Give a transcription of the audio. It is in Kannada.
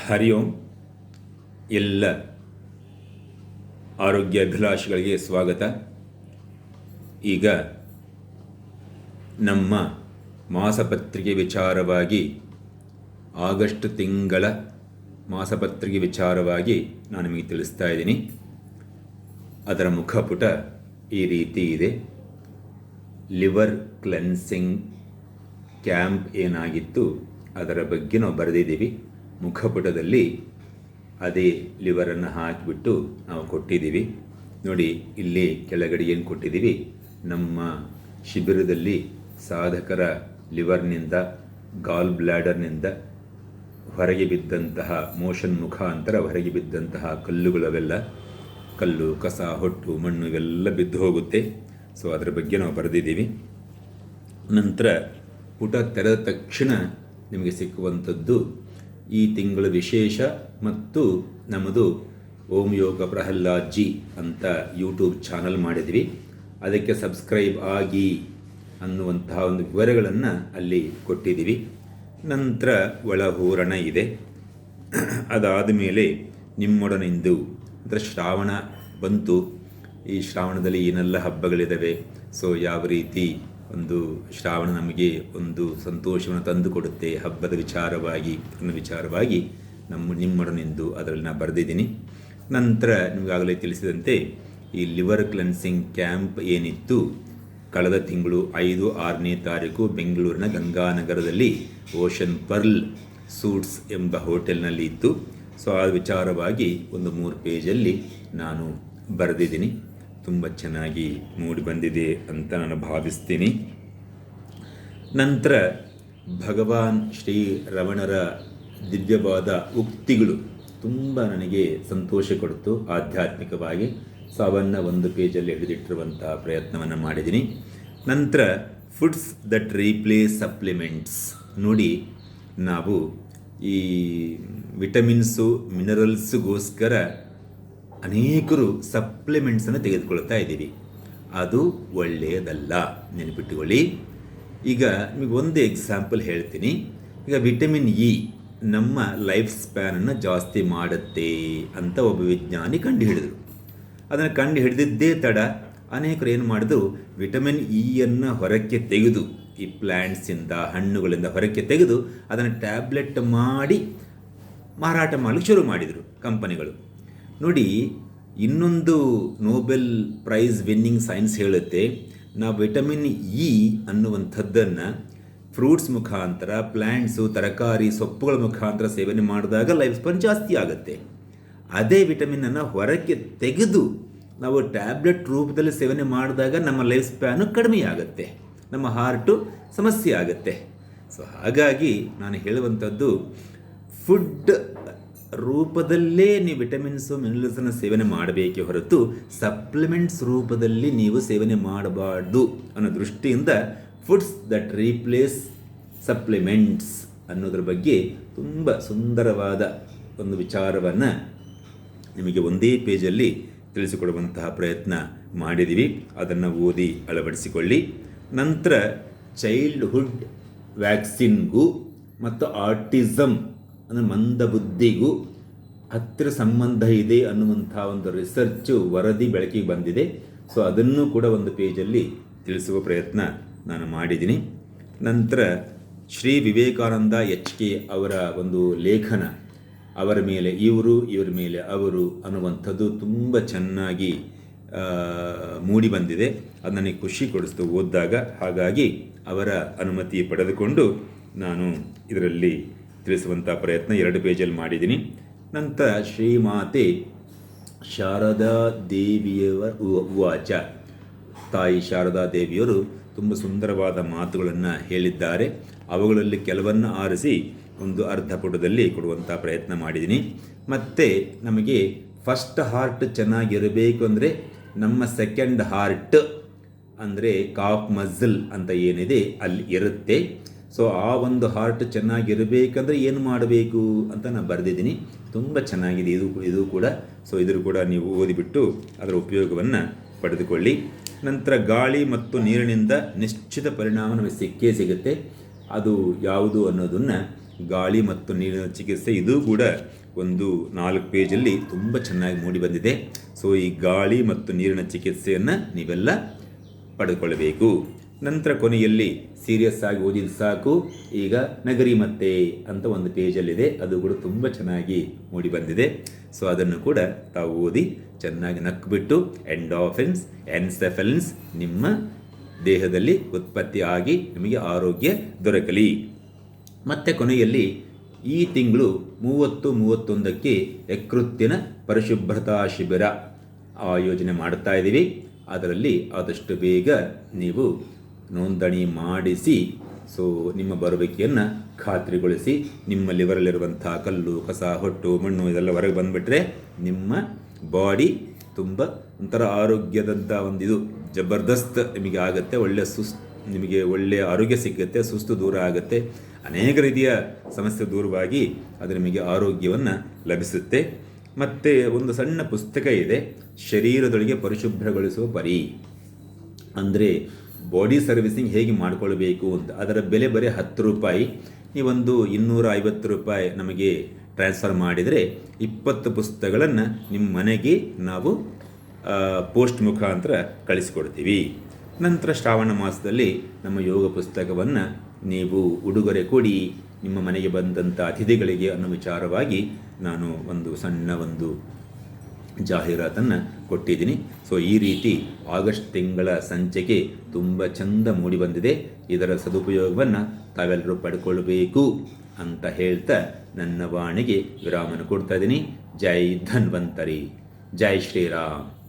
ಹರಿ ಓಂ ಎಲ್ಲ ಆರೋಗ್ಯ ಅಭಿಲಾಷಿಗಳಿಗೆ ಸ್ವಾಗತ. ಈಗ ನಮ್ಮ ಮಾಸಪತ್ರಿಕೆ ವಿಚಾರವಾಗಿ, ಆಗಸ್ಟ್ ತಿಂಗಳ ಮಾಸಪತ್ರಿಕೆ ವಿಚಾರವಾಗಿ ನಾನು ನಿಮಗೆ ತಿಳಿಸ್ತಾ ಇದ್ದೀನಿ. ಅದರ ಮುಖಪುಟ ಈ ರೀತಿ ಇದೆ. ಲಿವರ್ ಕ್ಲೆನ್ಸಿಂಗ್ ಕ್ಯಾಂಪ್ ಏನಾಗಿತ್ತು, ಅದರ ಬಗ್ಗೆ ನಾವು ಬರೆದಿದ್ದೀವಿ. ಮುಖಪುಟದಲ್ಲಿ ಅದೇ ಲಿವರನ್ನು ಹಾಕಿಬಿಟ್ಟು ನಾವು ಕೊಟ್ಟಿದ್ದೀವಿ. ನೋಡಿ, ಇಲ್ಲಿ ಕೆಳಗಡೆ ಏನು ಕೊಟ್ಟಿದ್ದೀವಿ? ನಮ್ಮ ಶಿಬಿರದಲ್ಲಿ ಸಾಧಕರ ಲಿವರ್ನಿಂದ, ಗಾಲ್ ಬ್ಲ್ಯಾಡರ್ನಿಂದ ಹೊರಗೆ ಬಿದ್ದಂತಹ ಮೋಷನ್ ಮುಖಾಂತರ ಹೊರಗೆ ಬಿದ್ದಂತಹ ಕಲ್ಲುಗಳವೆಲ್ಲ, ಕಲ್ಲು, ಕಸ, ಹೊಟ್ಟು, ಮಣ್ಣು ಇವೆಲ್ಲ ಬಿದ್ದು ಹೋಗುತ್ತೆ. ಸೊ ಅದರ ಬಗ್ಗೆ ನಾವು ಬರೆದಿದ್ದೀವಿ. ನಂತರ ಪುಟ ತೆರೆದ ತಕ್ಷಣ ನಿಮಗೆ ಸಿಕ್ಕುವಂಥದ್ದು ಈ ತಿಂಗಳ ವಿಶೇಷ ಮತ್ತು ನಮ್ಮದು ಓಂ ಯೋಗ ಪ್ರಹ್ಲಾದ್ ಜಿ ಅಂತ ಯೂಟ್ಯೂಬ್ ಚಾನಲ್ ಮಾಡಿದ್ವಿ. ಅದಕ್ಕೆ ಸಬ್ಸ್ಕ್ರೈಬ್ ಆಗಿ ಅನ್ನುವಂತಹ ಒಂದು ವಿವರಗಳನ್ನು ಅಲ್ಲಿ ಕೊಟ್ಟಿದ್ದೀವಿ. ನಂತರ ಒಳಹೂರಣ ಇದೆ. ಅದಾದ ಮೇಲೆ ನಿಮ್ಮೊಡನಿಂದು ಅಂದರೆ ಶ್ರಾವಣ ಬಂತು. ಈ ಶ್ರಾವಣದಲ್ಲಿ ಏನೆಲ್ಲ ಹಬ್ಬಗಳಿದ್ದಾವೆ ಸೊ, ಯಾವ ರೀತಿ ಒಂದು ಶ್ರಾವಣ ನಮಗೆ ಒಂದು ಸಂತೋಷವನ್ನು ತಂದುಕೊಡುತ್ತೆ. ಹಬ್ಬದ ವಿಚಾರವಾಗಿ ಅನ್ನೋ ವಿಚಾರವಾಗಿ ನಮ್ಮ ನಿಮ್ಮೊಡನೆಂದು ಅದರಲ್ಲಿ ನಾನು ಬರೆದಿದ್ದೀನಿ. ನಂತರ ನಿಮಗಾಗಲೇ ತಿಳಿಸಿದಂತೆ ಈ ಲಿವರ್ ಕ್ಲೆನ್ಸಿಂಗ್ ಕ್ಯಾಂಪ್ ಏನಿತ್ತು, ಕಳೆದ ತಿಂಗಳು ಐದು ಆರನೇ ತಾರೀಕು ಬೆಂಗಳೂರಿನ ಗಂಗಾನಗರದಲ್ಲಿ ಓಷನ್ ಪರ್ಲ್ ಸೂಟ್ಸ್ ಎಂಬ ಹೋಟೆಲ್ನಲ್ಲಿ ಇತ್ತು. ಸೊ, ಆ ವಿಚಾರವಾಗಿ ಒಂದು ಮೂರು ಪೇಜಲ್ಲಿ ನಾನು ಬರೆದಿದ್ದೀನಿ. ತುಂಬ ಚೆನ್ನಾಗಿ ಮೂಡಿ ಬಂದಿದೆ ಅಂತ ನಾನು ಭಾವಿಸ್ತೀನಿ. ನಂತರ ಭಗವಾನ್ ಶ್ರೀ ರಮಣರ ದಿವ್ಯವಾದ ಉಕ್ತಿಗಳು ತುಂಬ ನನಗೆ ಸಂತೋಷ ಕೊಡ್ತು ಆಧ್ಯಾತ್ಮಿಕವಾಗಿ. ಸೊ ಅವನ್ನು ಒಂದು ಪೇಜಲ್ಲಿ ಹಿಡಿದಿಟ್ಟಿರುವಂತಹ ಪ್ರಯತ್ನವನ್ನು ಮಾಡಿದ್ದೀನಿ. ನಂತರ ಫುಡ್ಸ್ ದಟ್ ರೀಪ್ಲೇಸ್ ಸಪ್ಲಿಮೆಂಟ್ಸ್. ನೋಡಿ, ನಾವು ಈ ವಿಟಮಿನ್ಸು, ಮಿನರಲ್ಸ್ಗೋಸ್ಕರ ಅನೇಕರು ಸಪ್ಲಿಮೆಂಟ್ಸನ್ನು ತೆಗೆದುಕೊಳ್ತಾ ಇದ್ದೀವಿ. ಅದು ಒಳ್ಳೆಯದಲ್ಲ. ನೆನಪಿಟ್ಟುಕೊಳ್ಳಿ ಈಗ ನಿಮಗೆ ಒಂದು ಎಕ್ಸಾಂಪಲ್ ಹೇಳ್ತೀನಿ. ಈಗ ವಿಟಮಿನ್ ಇ ನಮ್ಮ ಲೈಫ್ ಸ್ಪ್ಯಾನನ್ನು ಜಾಸ್ತಿ ಮಾಡುತ್ತೆ ಅಂತ ಒಬ್ಬ ವಿಜ್ಞಾನಿ ಕಂಡುಹಿಡಿದರು. ಅದನ್ನು ಕಂಡು ಹಿಡಿದಿದ್ದೇ ತಡ. ಅನೇಕರು ಏನು ಮಾಡಿದ್ರು? ವಿಟಮಿನ್ ಇಯನ್ನು ಹೊರಕ್ಕೆ ತೆಗೆದು, ಈ ಪ್ಲ್ಯಾಂಟ್ಸಿಂದ ಹಣ್ಣುಗಳಿಂದ ಹೊರಕ್ಕೆ ತೆಗೆದು, ಅದನ್ನು ಟ್ಯಾಬ್ಲೆಟ್ ಮಾಡಿ ಮಾರಾಟ ಮಾಡಲಿಕ್ಕೆ ಶುರು ಮಾಡಿದರು ಕಂಪನಿಗಳು. ನೋಡಿ, ಇನ್ನೊಂದು ನೋಬೆಲ್ ಪ್ರೈಸ್ ವಿನ್ನಿಂಗ್ ಸೈನ್ಸ್ ಹೇಳುತ್ತೆ. ನಾವು ವಿಟಮಿನ್ ಇ ಅನ್ನುವಂಥದ್ದನ್ನು ಫ್ರೂಟ್ಸ್ ಮುಖಾಂತರ ಪ್ಲ್ಯಾಂಟ್ಸು ತರಕಾರಿ, ಸೊಪ್ಪುಗಳ ಮುಖಾಂತರ ಸೇವನೆ ಮಾಡಿದಾಗ ಲೈಫ್ ಸ್ಪನ್ ಜಾಸ್ತಿ ಆಗುತ್ತೆ. ಅದೇ ವಿಟಮಿನನ್ನು ಹೊರಕ್ಕೆ ತೆಗೆದು ನಾವು ಟ್ಯಾಬ್ಲೆಟ್ ರೂಪದಲ್ಲಿ ಸೇವನೆ ಮಾಡಿದಾಗ ನಮ್ಮ ಲೈಫ್ ಸ್ಪ್ಯಾನು ಕಡಿಮೆ ಆಗುತ್ತೆ. ನಮ್ಮ ಹಾರ್ಟು ಸಮಸ್ಯೆ ಆಗುತ್ತೆ. ಸೊ ಹಾಗಾಗಿ ನಾನು ಹೇಳುವಂಥದ್ದು ಫುಡ್ ರೂಪದಲ್ಲೇ ನೀವು ವಿಟಮಿನ್ಸು ಮಿನರಲ್ಸನ್ನು ಸೇವನೆ ಮಾಡಬೇಕೇ ಹೊರತು ಸಪ್ಲಿಮೆಂಟ್ಸ್ ರೂಪದಲ್ಲಿ ನೀವು ಸೇವನೆ ಮಾಡಬಾರ್ದು ಅನ್ನೋ ದೃಷ್ಟಿಯಿಂದ ಫುಡ್ಸ್ ದಟ್ ರೀಪ್ಲೇಸ್ ಸಪ್ಲಿಮೆಂಟ್ಸ್ ಅನ್ನೋದ್ರ ಬಗ್ಗೆ ತುಂಬ ಸುಂದರವಾದ ಒಂದು ವಿಚಾರವನ್ನು ನಿಮಗೆ ಒಂದೇ ಪೇಜಲ್ಲಿ ತಿಳಿಸಿಕೊಡುವಂತಹ ಪ್ರಯತ್ನ ಮಾಡಿದ್ದೀವಿ. ಅದನ್ನು ಓದಿ ಅಳವಡಿಸಿಕೊಳ್ಳಿ. ನಂತರ ಚೈಲ್ಡ್ಹುಡ್ ವ್ಯಾಕ್ಸಿನ್ಗೂ ಮತ್ತು ಆಟಿಸಮ್ ಅಂದರೆ ಮಂದಬುದ್ಧಿಗೂ ಹತ್ತಿರ ಸಂಬಂಧ ಇದೆ ಅನ್ನುವಂಥ ಒಂದು ರಿಸರ್ಚು ವರದಿ ಬೆಳಕಿಗೆ ಬಂದಿದೆ. ಸೊ ಅದನ್ನು ಕೂಡ ಒಂದು ಪೇಜಲ್ಲಿ ತಿಳಿಸುವ ಪ್ರಯತ್ನ ನಾನು ಮಾಡಿದ್ದೀನಿ. ನಂತರ ಶ್ರೀ ವಿವೇಕಾನಂದ ಎಚ್ ಕೆ ಅವರ ಒಂದು ಲೇಖನ, ಅವರ ಮೇಲೆ ಇವರು, ಇವರ ಮೇಲೆ ಅವರು ಅನ್ನುವಂಥದ್ದು ತುಂಬ ಚೆನ್ನಾಗಿ ಮೂಡಿ ಬಂದಿದೆ. ಅದು ನನಗೆ ಖುಷಿ ಕೊಡಿಸ್ತು ಓದಿದಾಗ. ಹಾಗಾಗಿ ಅವರ ಅನುಮತಿ ಪಡೆದುಕೊಂಡು ನಾನು ಇದರಲ್ಲಿ ತಿಳಿಸುವಂಥ ಪ್ರಯತ್ನ ಎರಡು ಪೇಜಲ್ಲಿ ಮಾಡಿದ್ದೀನಿ. ನಂತರ ಶ್ರೀಮಾತೆ ಶಾರದಾ ದೇವಿಯವರ ವಾಚ ತಾಯಿ ಶಾರದಾ ದೇವಿಯವರು ತುಂಬ ಸುಂದರವಾದ ಮಾತುಗಳನ್ನು ಹೇಳಿದ್ದಾರೆ. ಅವುಗಳಲ್ಲಿ ಕೆಲವನ್ನು ಆರಿಸಿ ಒಂದು ಅರ್ಧ ಪುಟದಲ್ಲಿ ಕೊಡುವಂಥ ಪ್ರಯತ್ನ ಮಾಡಿದ್ದೀನಿ. ಮತ್ತು ನಮಗೆ ಫಸ್ಟ್ ಹಾರ್ಟ್ ಚೆನ್ನಾಗಿರಬೇಕು ಅಂದರೆ ನಮ್ಮ ಸೆಕೆಂಡ್ ಹಾರ್ಟ್ ಅಂದರೆ ಕಾಫ್ ಮಝಲ್ ಅಂತ ಏನಿದೆ, ಅಲ್ಲಿ ಇರುತ್ತೆ. ಸೊ ಆ ಒಂದು ಹಾರ್ಟ್ ಚೆನ್ನಾಗಿರಬೇಕಂದ್ರೆ ಏನು ಮಾಡಬೇಕು ಅಂತ ನಾನು ಬರೆದಿದ್ದೀನಿ. ತುಂಬ ಚೆನ್ನಾಗಿದೆ ಇದು ಇದು ಕೂಡ. ಸೊ ಇದ್ರೂ ಕೂಡ ನೀವು ಓದಿಬಿಟ್ಟು ಅದರ ಉಪಯೋಗವನ್ನು ಪಡೆದುಕೊಳ್ಳಿ. ನಂತರ ಗಾಳಿ ಮತ್ತು ನೀರಿನಿಂದ ನಿಶ್ಚಿತ ಪರಿಣಾಮ ನಮಗೆ ಸಿಕ್ಕೇ ಸಿಗುತ್ತೆ. ಅದು ಯಾವುದು ಅನ್ನೋದನ್ನು ಗಾಳಿ ಮತ್ತು ನೀರಿನ ಚಿಕಿತ್ಸೆ ಇದು ಕೂಡ ಒಂದು ನಾಲ್ಕು ಪೇಜಲ್ಲಿ ತುಂಬ ಚೆನ್ನಾಗಿ ಮೂಡಿ ಬಂದಿದೆ. ಸೊ ಈ ಗಾಳಿ ಮತ್ತು ನೀರಿನ ಚಿಕಿತ್ಸೆಯನ್ನು ನೀವೆಲ್ಲ ಪಡೆದುಕೊಳ್ಳಬೇಕು. ನಂತರ ಕೊನೆಯಲ್ಲಿ ಸೀರಿಯಸ್ ಆಗಿ ಓದಿದ್ದು ಸಾಕು. ಈಗ ನಗರಿ ಮತ್ತೆ ಅಂತ ಒಂದು ಪೇಜಲ್ಲಿದೆ ಅದು ಕೂಡ ತುಂಬ ಚೆನ್ನಾಗಿ ಮೂಡಿ ಬಂದಿದೆ. ಸೊ ಅದನ್ನು ಕೂಡ ತಾವು ಓದಿ ಚೆನ್ನಾಗಿ ನಕ್ಬಿಟ್ಟು ಎಂಡಾಫೆನ್ಸ್ ಎನ್ಸೆಫೆಲ್ಸ್ ನಿಮ್ಮ ದೇಹದಲ್ಲಿ ಉತ್ಪತ್ತಿ ಆಗಿ ನಿಮಗೆ ಆರೋಗ್ಯ ದೊರಕಲಿ. ಮತ್ತೆ ಕೊನೆಯಲ್ಲಿ ಈ ತಿಂಗಳು ಮೂವತ್ತು ಮೂವತ್ತೊಂದಕ್ಕೆ ಯಕೃತ್ತಿನ ಪರಿಶುಭ್ರತಾ ಶಿಬಿರ ಆಯೋಜನೆ ಮಾಡ್ತಾ ಇದ್ದೀವಿ ಅದರಲ್ಲಿ ಆದಷ್ಟು ಬೇಗ ನೀವು ನೋಂದಣಿ ಮಾಡಿಸಿ, ಸೊ ನಿಮ್ಮ ಬರುವಿಕೆಯನ್ನು ಖಾತ್ರಿಗೊಳಿಸಿ ನಿಮ್ಮ ಲಿವರಲ್ಲಿರುವಂಥ ಕಲ್ಲು, ಕಸ, ಹೊಟ್ಟು, ಮಣ್ಣು ಇದೆಲ್ಲ ಹೊರಗೆ ಬಂದುಬಿಟ್ರೆ ನಿಮ್ಮ ಬಾಡಿ ತುಂಬ ಒಂಥರ ಆರೋಗ್ಯದಂಥ ಒಂದು ಇದು ಜಬರ್ದಸ್ತ್ ನಿಮಗೆ ಆಗುತ್ತೆ ಒಳ್ಳೆಯ ಸುಸ್ ನಿಮಗೆ ಒಳ್ಳೆಯ ಆರೋಗ್ಯ ಸಿಗುತ್ತೆ, ಸುಸ್ತು ದೂರ ಆಗುತ್ತೆ. ಅನೇಕ ರೀತಿಯ ಸಮಸ್ಯೆ ದೂರವಾಗಿ ಅದು ನಿಮಗೆ ಆರೋಗ್ಯವನ್ನು ಲಭಿಸುತ್ತೆ. ಮತ್ತು ಒಂದು ಸಣ್ಣ ಪುಸ್ತಕ ಇದೆ, ಶರೀರದೊಳಗೆ ಪರಿಶುಭ್ರಗೊಳಿಸುವ ಪರಿ ಅಂದರೆ ಬಾಡಿ ಸರ್ವಿಸಿಂಗ್ ಹೇಗೆ ಮಾಡಿಕೊಳ್ಬೇಕು ಅಂತ. ಅದರ ಬೆಲೆ ಬರೀ ಹತ್ತು ರೂಪಾಯಿ. ನೀವೊಂದು ಇನ್ನೂರ ಐವತ್ತು ರೂಪಾಯಿ ನಮಗೆ ಟ್ರಾನ್ಸ್ಫರ್ ಮಾಡಿದರೆ ಇಪ್ಪತ್ತು ಪುಸ್ತಕಗಳನ್ನು ನಿಮ್ಮ ಮನೆಗೆ ನಾವು ಪೋಸ್ಟ್ ಮುಖಾಂತರ ಕಳಿಸಿಕೊಡ್ತೀವಿ. ನಂತರ ಶ್ರಾವಣ ಮಾಸದಲ್ಲಿ ನಮ್ಮ ಯೋಗ ಪುಸ್ತಕವನ್ನು ನೀವು ಉಡುಗೊರೆ ಕೊಡಿ. ನಿಮ್ಮ ಮನೆಗೆ ಬಂದಂಥ ಅತಿಥಿಗಳಿಗೆ ಅನ್ನೋ ವಿಚಾರವಾಗಿ ನಾನು ಒಂದು ಸಣ್ಣ ಒಂದು ಜಾಹೀರಾತನ್ನು ಕೊಟ್ಟಿದ್ದೀನಿ. ಸೊ ಈ ರೀತಿ ಆಗಸ್ಟ್ ತಿಂಗಳ ಸಂಚಿಕೆ ತುಂಬ ಚಂದ ಮೂಡಿ ಬಂದಿದೆ. ಇದರ ಸದುಪಯೋಗವನ್ನು ತಾವೆಲ್ಲರೂ ಪಡ್ಕೊಳ್ಬೇಕು ಅಂತ ಹೇಳ್ತಾ ನನ್ನ ವಾಣಿಗೆ ವಿರಾಮನ ಕೊಡ್ತಾ ಇದ್ದೀನಿ. ಜೈ ಧನ್ವಂತರಿ. ಜೈ ಶ್ರೀರಾಮ್.